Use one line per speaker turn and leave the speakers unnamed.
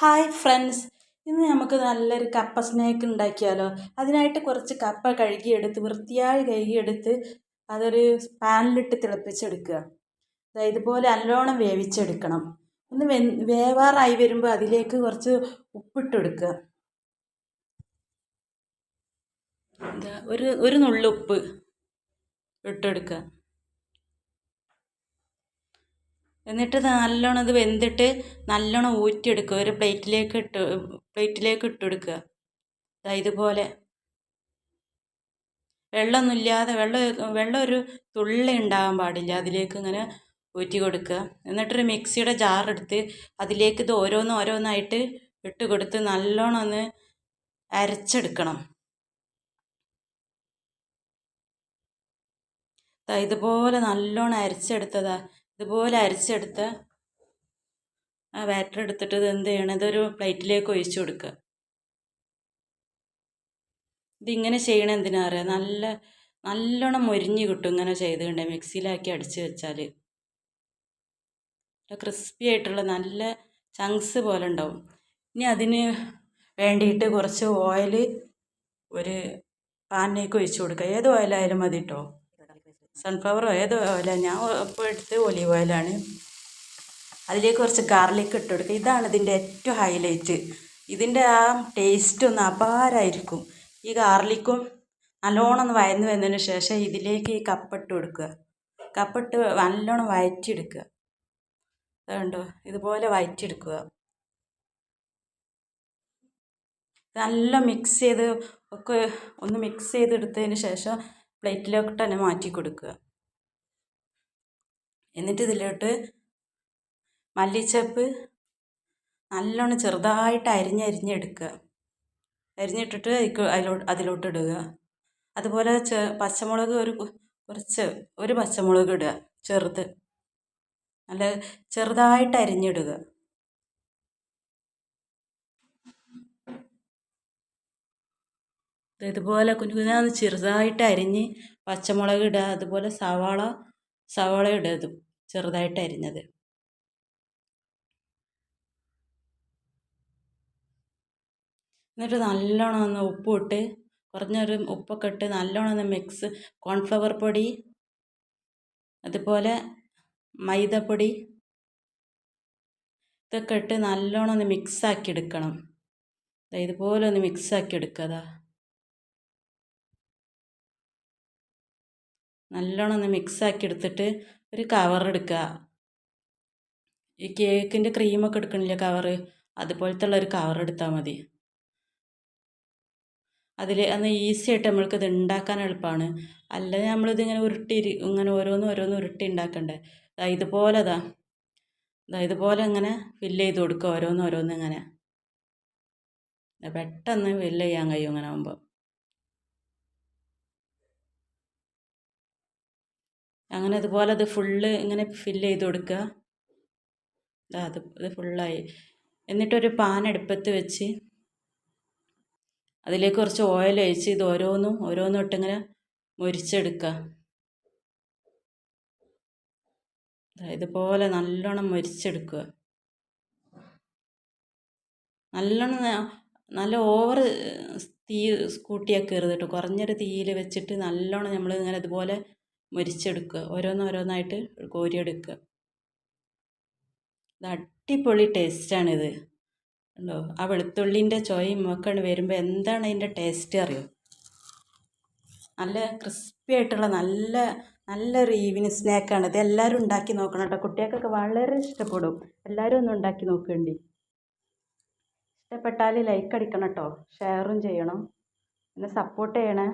Hi friends. ഇന്ന് നമുക്ക് നല്ലൊരു കപ്പ സ്നാക്ക് ഉണ്ടാക്കിയാലോ. അതിനായിട്ട് കുറച്ച് കപ്പ കഴുകിയെടുത്ത് വൃത്തിയായി കഴുകിയെടുത്ത് അതൊരു പാനിലിട്ട് തിളപ്പിച്ചെടുക്കുക. അതായത് ഇതുപോലെ നല്ലോണം വേവിച്ചെടുക്കണം. ഒന്ന് വെ വേവാറായി വരുമ്പോൾ അതിലേക്ക് കുറച്ച് ഉപ്പിട്ടെടുക്കുക. ഒരു ഒരു നുള്ളുപ്പ് ഇട്ടെടുക്കുക. എന്നിട്ട് നല്ലോണം ഇത് വെന്തിട്ട് നല്ലോണം ഊറ്റിയെടുക്കുക. ഒരു പ്ലേറ്റിലേക്ക് ഇട്ട് പ്ലേറ്റിലേക്ക് ഇട്ട് കൊടുക്കുക ദാ ഇതുപോലെ. വെള്ളമൊന്നുമില്ലാതെ വെള്ളം വെള്ളം ഒരു തുള്ളി ഉണ്ടാകാൻ പാടില്ല. അതിലേക്ക് ഇങ്ങനെ ഊറ്റി കൊടുക്കുക. എന്നിട്ടൊരു മിക്സിയുടെ ജാറെടുത്ത് അതിലേക്ക് ഇത് ഓരോന്ന് ഓരോന്നായിട്ട് ഇട്ട് കൊടുത്ത് നല്ലോണം ഒന്ന് അരച്ചെടുക്കണം. ഇതുപോലെ നല്ലോണം അരച്ചെടുത്തതാ. ഇതുപോലെ അരച്ചെടുത്ത ആ ബാറ്റർ എടുത്തിട്ട് ഇത് എന്ത് ചെയ്യണം? ഇതൊരു പ്ലേറ്റിലേക്ക് ഒഴിച്ചു കൊടുക്കുക. ഇതിങ്ങനെ ചെയ്യണം എന്തിനാ പറയുക നല്ല നല്ലോണം മൊരിഞ്ഞ് കിട്ടും ഇങ്ങനെ ചെയ്തുകൊണ്ട് മിക്സിയിലാക്കി അടിച്ച് വെച്ചാൽ ക്രിസ്പി ആയിട്ടുള്ള നല്ല ചങ്ക്സ് പോലെ ഉണ്ടാവും. ഇനി അതിന് വേണ്ടിയിട്ട് കുറച്ച് ഓയിൽ ഒരു പാനിലേക്ക് ഒഴിച്ചു കൊടുക്കുക. ഏത് ഓയിലായാലും മതി കേട്ടോ സൺഫ്ലവർ ഏത് ഓയില? ഞാൻ ഇപ്പോൾ എടുത്ത് ഒലീവ് ഓയിലാണ് അതിലേക്ക് കുറച്ച് ഗാർലിക് ഇട്ട് കൊടുക്കുക. ഇതാണ് ഇതിന്റെ ഏറ്റവും ഹൈലൈറ്റ് ഇതിന്റെ ആ ടേസ്റ്റ് ഒന്ന് അപാരമായിരിക്കും ഈ ഗാർലിക്കും നല്ലോണം ഒന്ന് വയന്ന് വന്നതിന് ശേഷം ഇതിലേക്ക് ഈ കപ്പിട്ട് കൊടുക്കുക. കപ്പിട്ട് നല്ലോണം വയറ്റിയെടുക്കുക. അതുകൊണ്ടോ ഇതുപോലെ വയറ്റിയെടുക്കുക. നല്ല മിക്സ് ചെയ്ത് ഒക്കെ ഒന്ന് മിക്സ് ചെയ്തെടുത്തതിന് ശേഷം പ്ലേറ്റിലോട്ട് തന്നെ മാറ്റി കൊടുക്കുക. എന്നിട്ട് ഇതിലോട്ട് മല്ലിച്ചപ്പ് നല്ലോണം ചെറുതായിട്ട് അരിഞ്ഞരിഞ്ഞെടുക്കുക അരിഞ്ഞിട്ടിട്ട് അതിലോട്ട് അതിലോട്ട് ഇടുക. അതുപോലെ ചെ പച്ചമുളക് ഒരു കുറച്ച് ഒരു പച്ചമുളക് ഇടുക. ചെറുത്. നല്ല ചെറുതായിട്ട് അരിഞ്ഞിടുക. ഇതുപോലെ കുഞ്ഞു കുഞ്ഞാന്ന് ചെറുതായിട്ട് അരിഞ്ഞ് പച്ചമുളക് ഇടുക അതുപോലെ സവാള സവാള ഇടുക ഇത് ചെറുതായിട്ട് അരിഞ്ഞത്. എന്നിട്ട് നല്ലോണം ഒന്ന് ഉപ്പിട്ട് കുറഞ്ഞൊരു ഉപ്പൊക്കെ ഇട്ട് നല്ലോണം ഒന്ന് മിക്സ് കോൺഫ്ലവർ പൊടി അതുപോലെ മൈദപ്പൊടി ഇതൊക്കെ ഇട്ട് നല്ലോണം ഒന്ന് മിക്സാക്കി എടുക്കണം. ഇതുപോലെ ഒന്ന് മിക്സാക്കി എടുക്കുക നല്ലോണം ഒന്ന് മിക്സാക്കി എടുത്തിട്ട് ഒരു കവർ എടുക്കുക ഈ കേക്കിന്റെ ക്രീമൊക്കെ എടുക്കണില്ലേ കവറ് അതുപോലത്തെ ഒരു കവർ എടുത്താൽ മതി. അതിൽ അന്ന് ഈസി ആയിട്ട് നമ്മൾക്കിത് ഉണ്ടാക്കാൻ എളുപ്പമാണ് അല്ലാതെ നമ്മളിതിങ്ങനെ ഉരുട്ടി ഇങ്ങനെ ഓരോന്ന് ഓരോന്ന് ഉരുട്ടി ഉണ്ടാക്കണ്ടേ ഇതുപോലെ അതാ ഇതുപോലെ ഇങ്ങനെ ഫില്ല് ചെയ്ത് കൊടുക്കുക ഓരോന്ന് ഓരോന്ന് ഇങ്ങനെ. പെട്ടെന്ന് ഫില്ല് ചെയ്യാൻ കഴിയും ഇങ്ങനെ ആകുമ്പോൾ അങ്ങനെ അതുപോലെ അത് ഫുള്ള് ഇങ്ങനെ ഫില്ല് ചെയ്ത് കൊടുക്കുക. അത് ഇത് ഫുള്ളായി എന്നിട്ടൊരു പാൻ അടുപ്പത്ത് വെച്ച് അതിലേക്ക് കുറച്ച് ഓയിൽ ഒഴിച്ച് ഇത് ഓരോന്നും ഓരോന്നും ഇട്ടിങ്ങനെ മൊരിച്ചെടുക്കുക. ഇതുപോലെ നല്ലോണം മൊരിച്ചെടുക്കുക. നല്ലോണം നല്ല ഓവർ തീ കൂട്ടിയാക്കരുത് കേട്ടോ. കുറഞ്ഞൊരു തീയിൽ വെച്ചിട്ട് നല്ലോണം നമ്മൾ ഇങ്ങനെ ഇതുപോലെ മൊരിച്ചെടുക്കുക. ഓരോന്നോരോന്നായിട്ട് കോരിയെടുക്കുക. ഇത് അടിപൊളി ടേസ്റ്റാണിത്. ഉണ്ടോ ആ വെളുത്തുള്ളിന്റെ ചോയും ഒക്കെ വരുമ്പോൾ എന്താണ് അതിന്റെ ടേസ്റ്റ് അറിയോ? നല്ല ക്രിസ്പി ആയിട്ടുള്ള നല്ല നല്ലൊരു ഈവനിങ് സ്നാക്കാണ്. ഇത് എല്ലാവരും ഉണ്ടാക്കി നോക്കണം കേട്ടോ. കുട്ടികൾക്കൊക്കെ വളരെ ഇഷ്ടപ്പെടും. എല്ലാവരും ഒന്ന് ഉണ്ടാക്കി നോക്കേണ്ടി. ഇഷ്ടപ്പെട്ടാൽ ലൈക്ക് അടിക്കണം കേട്ടോ. ഷെയറും ചെയ്യണം. എന്നെ സപ്പോർട്ട് ചെയ്യണേ.